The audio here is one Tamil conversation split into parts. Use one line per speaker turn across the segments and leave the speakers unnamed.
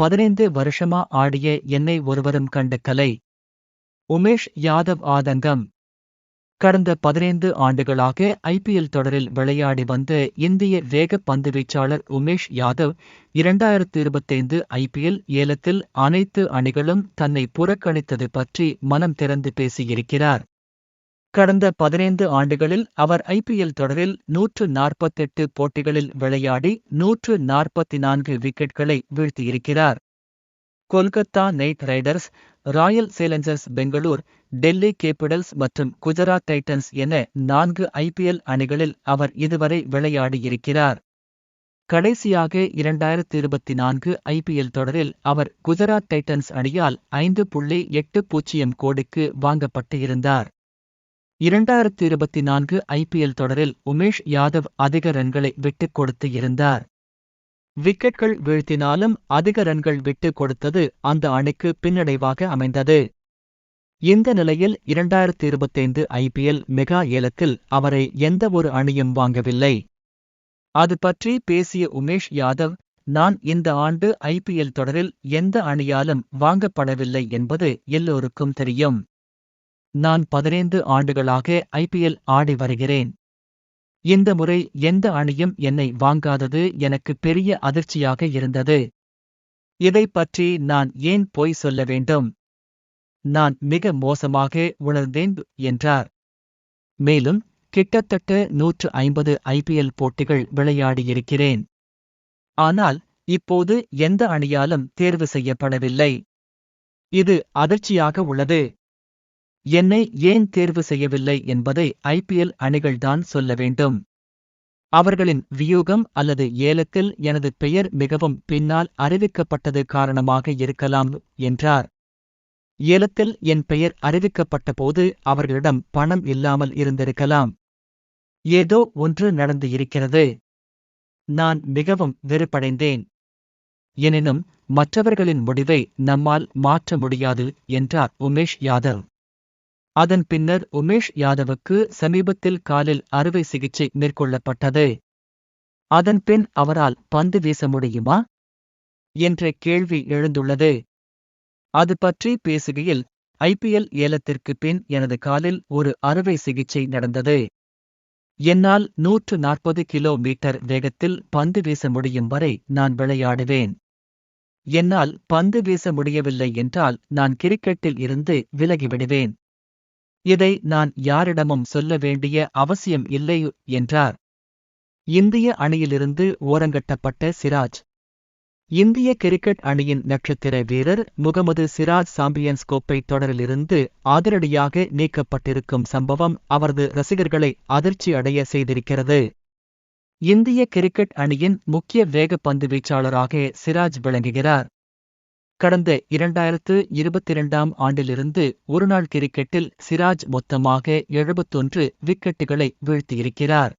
பதினைந்து வருஷமா ஆடிய என்னை ஒருவரும் கண்ட கலை. உமேஷ் யாதவ் ஆதங்கம். கடந்த பதினைந்து ஆண்டுகளாக ஐபிஎல் தொடரில் விளையாடி வந்த இந்திய வேக பந்துவீச்சாளர் உமேஷ் யாதவ் இரண்டாயிரத்து இருபத்தைந்து ஐபிஎல் ஏலத்தில் அனைத்து அணிகளும் தன்னை புறக்கணித்தது பற்றி மனம் திறந்து பேசியிருக்கிறார். கடந்த பதினைந்து ஆண்டுகளில் அவர் ஐபிஎல் தொடரில் நூற்று நாற்பத்தெட்டு போட்டிகளில் விளையாடி நூற்று நாற்பத்தி நான்கு விக்கெட்களை வீழ்த்தியிருக்கிறார். Kolkata Knight Riders Royal Challengers Bangalore Delhi Capitals மற்றும் குஜராத் டைட்டன்ஸ் என நான்கு ஐபிஎல் அணிகளில் அவர் இதுவரை விளையாடியிருக்கிறார். கடைசியாக இரண்டாயிரத்து இருபத்தி நான்கு ஐபிஎல் தொடரில் அவர் குஜராத் டைட்டன்ஸ் அணியால் ஐந்து புள்ளி எட்டு பூஜ்ஜியம் கோடிக்கு வாங்கப்பட்டு இருந்தார் இரண்டாயிரத்து இருபத்தி நான்கு ஐபிஎல் தொடரில் உமேஷ் யாதவ் அதிக ரன்களை விட்டுக் கொடுத்து இருந்தார். விக்கெட்கள் வீழ்த்தினாலும் அதிக ரன்கள் விட்டுக் கொடுத்தது அந்த அணிக்கு பின்னடைவாக அமைந்தது. இந்த நிலையில் இரண்டாயிரத்தி இருபத்தைந்து ஐபிஎல் மெகா ஏலத்தில் அவரை எந்த ஒரு அணியும் வாங்கவில்லை. அது பற்றி பேசிய உமேஷ் யாதவ் நான் இந்த ஆண்டு ஐபிஎல் தொடரில் எந்த அணியாலும் வாங்கப்படவில்லை என்பது எல்லோருக்கும் தெரியும். நான் பதினைந்து ஆண்டுகளாக ஐபிஎல் ஆடி வருகிறேன். இந்த முறை எந்த அணியும் என்னை வாங்காதது எனக்கு பெரிய அதிர்ச்சியாக இருந்தது. இதை பற்றி நான் ஏன் பொய் சொல்ல வேண்டும்? நான் மிக மோசமாக உணர்ந்தேன் என்றார். மேலும் கிட்டத்தட்ட நூற்று ஐம்பது ஐபிஎல் போட்டிகள் விளையாடியிருக்கிறேன். ஆனால் இப்போது எந்த அணியாலும் தேர்வு செய்யப்படவில்லை. இது அதிர்ச்சியாக உள்ளது. என்னை ஏன் தேர்வு செய்யவில்லை என்பதை ஐபிஎல் அணிகள்தான் சொல்ல வேண்டும். அவர்களின் வியூகம் அல்லது ஏலத்தில் எனது பெயர் மிகவும் பின்னால் அறிவிக்கப்பட்டது காரணமாக இருக்கலாம் என்றார். ஏலத்தில் என் பெயர் அறிவிக்கப்பட்டபோது அவர்களிடம் பணம் இல்லாமல் இருந்திருக்கலாம். ஏதோ ஒன்று நடந்து இருக்கிறது. நான் மிகவும் வெறுப்படைந்தேன். எனினும் மற்றவர்களின் முடிவை நம்மால் மாற்ற முடியாது என்றார் உமேஷ் யாதவ். அதன் பின்னர் உமேஷ் யாதவுக்கு சமீபத்தில் காலில் அறுவை சிகிச்சை மேற்கொள்ளப்பட்டது. அதன் பின் அவரால் பந்து வீச முடியுமா? என்ற கேள்வி எழுந்துள்ளது. அது பற்றி பேசுகையில் ஐபிஎல் ஏலத்திற்கு பின் எனது காலில் ஒரு அறுவை சிகிச்சை நடந்தது. என்னால் நூற்று நாற்பது கிலோ மீட்டர் வேகத்தில் பந்து வீச முடியும் வரை நான் விளையாடுவேன். என்னால் பந்து வீச முடியவில்லை என்றால் நான் கிரிக்கெட்டில் இருந்து விலகிவிடுவேன். இதை நான் யாரிடமும் சொல்ல வேண்டிய அவசியம் இல்லை என்றார். இந்திய அணியிலிருந்து ஓரங்கட்டப்பட்ட சிராஜ். இந்திய கிரிக்கெட் அணியின் நட்சத்திர வீரர் முகமது சிராஜ் சாம்பியன்ஸ் கோப்பை தொடரிலிருந்து அதிரடியாக நீக்கப்பட்டிருக்கும் சம்பவம் அவரது ரசிகர்களை அதிர்ச்சி அடைய செய்திருக்கிறது. இந்திய கிரிக்கெட் அணியின் முக்கிய வேகப்பந்து வீச்சாளராக சிராஜ் விளங்குகிறார். கடந்த இரண்டாயிரத்து இருபத்திரண்டாம் ஆண்டிலிருந்து ஒருநாள் கிரிக்கெட்டில் சிராஜ் மொத்தமாக எழுபத்தொன்று விக்கெட்டுகளை வீழ்த்தியிருக்கிறார்.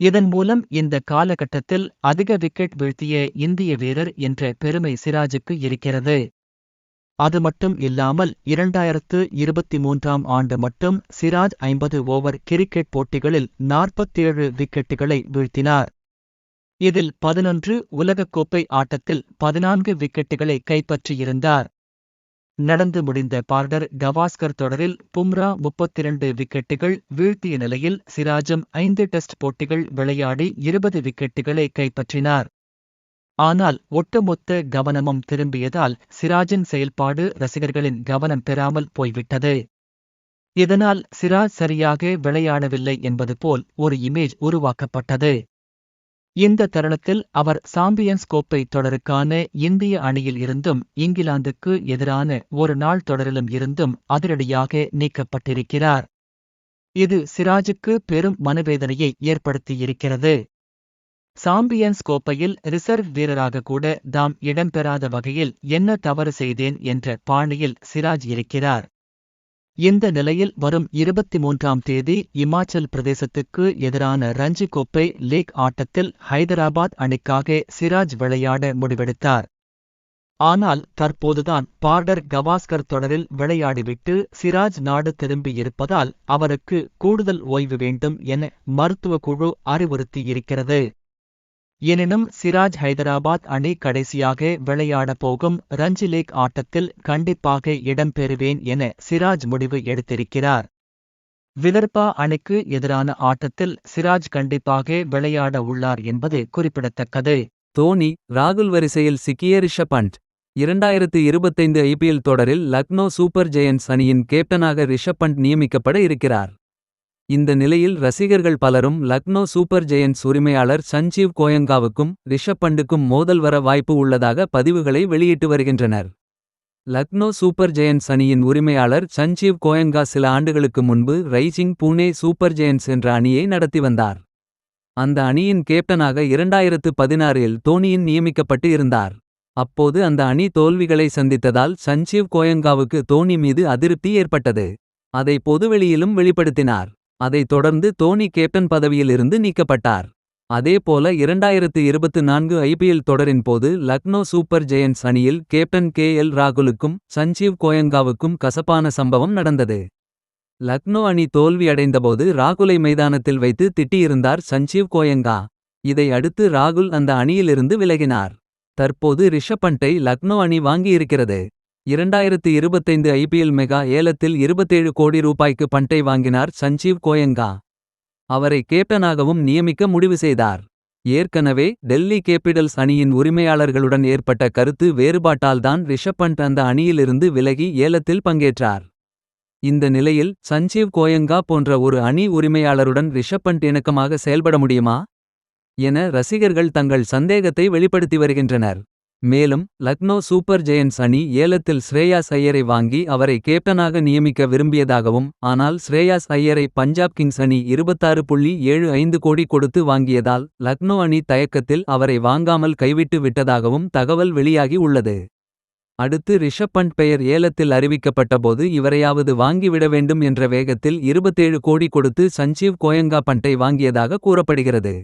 இதன் மூலம் இந்த காலகட்டத்தில் அதிக விக்கெட் வீழ்த்திய இந்திய வீரர் என்ற பெருமை சிராஜுக்கு இருக்கிறது. அது மட்டும் இல்லாமல் இரண்டாயிரத்து இருபத்தி மூன்றாம் ஆண்டு மட்டும் சிராஜ் ஐம்பது ஓவர் கிரிக்கெட் போட்டிகளில் நாற்பத்தேழு விக்கெட்டுகளை வீழ்த்தினார். இதில் பதினொன்று உலகக்கோப்பை ஆட்டத்தில் பதினான்கு விக்கெட்டுகளை கைப்பற்றியிருந்தார். நடந்து முடிந்த பார்டர் கவாஸ்கர் தொடரில் பும்ரா முப்பத்திரண்டு விக்கெட்டுகள் வீழ்த்திய நிலையில் சிராஜும் ஐந்து டெஸ்ட் போட்டிகள் விளையாடி இருபது விக்கெட்டுகளை கைப்பற்றினார். ஆனால் ஒட்டுமொத்த கவனமும் திரும்பியதால் சிராஜின் செயல்பாடு ரசிகர்களின் கவனம் பெறாமல் போய்விட்டது. இதனால் சிராஜ் சரியாக விளையாடவில்லை என்பது போல் ஒரு இமேஜ் உருவாக்கப்பட்டது. இந்த தருணத்தில் அவர் சாம்பியன்ஸ் கோப்பை தொடருக்கான இந்திய அணியில் இருந்தும் இங்கிலாந்துக்கு எதிரான ஒரு நாள் தொடரிலும் இருந்தும் அதிரடியாக நீக்கப்பட்டிருக்கிறார். இது சிராஜுக்கு பெரும் மனவேதனையை ஏற்படுத்தியிருக்கிறது. சாம்பியன்ஸ் கோப்பையில் ரிசர்வ் வீரராக கூட தாம் இடம்பெறாத வகையில் என்ன தவறு செய்தேன் என்ற பாணியில் சிராஜ் இருக்கிறார். இந்த நிலையில் வரும் இருபத்தி மூன்றாம் தேதி இமாச்சல் பிரதேசத்துக்கு எதிரான ரஞ்சி கோப்பை லீக் ஆட்டத்தில் ஹைதராபாத் அணிக்காக சிராஜ் விளையாட முடிவெடுத்தார். ஆனால் தற்போதுதான் பார்டர் கவாஸ்கர் தொடரில் விளையாடிவிட்டு சிராஜ் நாடு திரும்பியிருப்பதால் அவருக்கு கூடுதல் ஓய்வு வேண்டும் என மருத்துவ குழு அறிவுறுத்தியிருக்கிறது. எனினும் சிராஜ் ஹைதராபாத் அணி கடைசியாக விளையாட போகும் ரஞ்சி லீக் ஆட்டத்தில் கண்டிப்பாக இடம்பெறுவேன் என சிராஜ் முடிவு எடுத்திருக்கிறார். விதர்பா அணிக்கு எதிரான ஆட்டத்தில் சிராஜ் கண்டிப்பாக விளையாட உள்ளார் என்பது குறிப்பிடத்தக்கது.
தோனி ராகுல் வரிசையில் சிக்கிய ரிஷபண்ட் இரண்டாயிரத்து இருபத்தைந்து ஐபிஎல் தொடரில் லக்னோ சூப்பர் ஜெயன்ஸ் அணியின் கேப்டனாக ரிஷப் பண்ட் நியமிக்கப்பட இருக்கிறார். இந்த நிலையில் ரசிகர்கள் பலரும் லக்னோ சூப்பர் ஜெயன்ஸ் உரிமையாளர் சஞ்சீவ் கோயங்காவுக்கும் ரிஷப் பண்டுக்கும் மோதல் வர வாய்ப்பு உள்ளதாக பதிவுகளை வெளியிட்டு வருகின்றனர். லக்னோ சூப்பர் ஜெயன்ஸ் அணியின் உரிமையாளர் சஞ்சீவ் கோயங்கா சில ஆண்டுகளுக்கு முன்பு ரைசிங் பூனே சூப்பர் ஜெயன்ஸ் என்ற அணியை நடத்தி வந்தார். அந்த அணியின் கேப்டனாக இரண்டாயிரத்து பதினாறில் தோனியின் நியமிக்கப்பட்டு இருந்தார். அப்போது அந்த அணி தோல்விகளை சந்தித்ததால் சஞ்சீவ் கோயங்காவுக்கு தோனி மீது அதிருப்தி ஏற்பட்டது. அதை பொதுவெளியிலும் வெளிப்படுத்தினார். அதைத் தொடர்ந்து தோனி கேப்டன் பதவியிலிருந்து நீக்கப்பட்டார். அதேபோல இரண்டாயிரத்து இருபத்து நான்கு ஐபிஎல் தொடரின் போது லக்னோ சூப்பர் ஜெயண்ட்ஸ் அணியில் கேப்டன் கே எல் ராகுலுக்கும் சஞ்சீவ் கோயங்காவுக்கும் கசப்பான சம்பவம் நடந்தது. லக்னோ அணி தோல்வியடைந்தபோது ராகுலை மைதானத்தில் வைத்து திட்டியிருந்தார் சஞ்சீவ் கோயங்கா. இதை அடுத்து ராகுல் அந்த அணியிலிருந்து விலகினார். தற்போது ரிஷப் பண்டை லக்னோ அணி வாங்கியிருக்கிறது. இரண்டாயிரத்து இருபத்தைந்து ஐபிஎல் மெகா ஏலத்தில் இருபத்தேழு கோடி ரூபாய்க்கு பண்டை வாங்கினார் சஞ்சீவ் கோயங்கா. அவரை கேப்டனாகவும் நியமிக்க முடிவு செய்தார். ஏற்கனவே டெல்லி கேபிட்டல்ஸ் அணியின் உரிமையாளர்களுடன் ஏற்பட்ட கருத்து வேறுபாட்டால்தான் ரிஷப் பண்ட் அந்த அணியிலிருந்து விலகி ஏலத்தில் பங்கேற்றார். இந்த நிலையில் சஞ்சீவ் கோயங்கா போன்ற ஒரு அணி உரிமையாளருடன் ரிஷப் பண்ட் இணக்கமாக செயல்பட முடியுமா? என ரசிகர்கள் தங்கள் சந்தேகத்தை வெளிப்படுத்தி வருகின்றனர். மேலும் லக்னோ சூப்பர் ஜெயன்ஸ் அணி ஏலத்தில் ஸ்ரேயாஸ் ஐயரை வாங்கி அவரை கேப்டனாக நியமிக்க விரும்பியதாகவும் ஆனால் ஸ்ரேயாஸ் ஐயரை பஞ்சாப் கிங்ஸ் அணி இருபத்தாறு புள்ளி ஏழு ஐந்து கோடி கொடுத்து வாங்கியதால் லக்னோ அணி தயக்கத்தில் அவரை வாங்காமல் கைவிட்டு விட்டதாகவும் தகவல் வெளியாகி உள்ளது. அடுத்து ரிஷப் பண்ட் பெயர் ஏலத்தில் அறிவிக்கப்பட்டபோது இவரையாவது வாங்கிவிட வேண்டும் என்ற வேகத்தில் இருபத்தேழு கோடி கொடுத்து சஞ்சீவ் கோயங்கா பண்டை வாங்கியதாக கூறப்படுகிறது.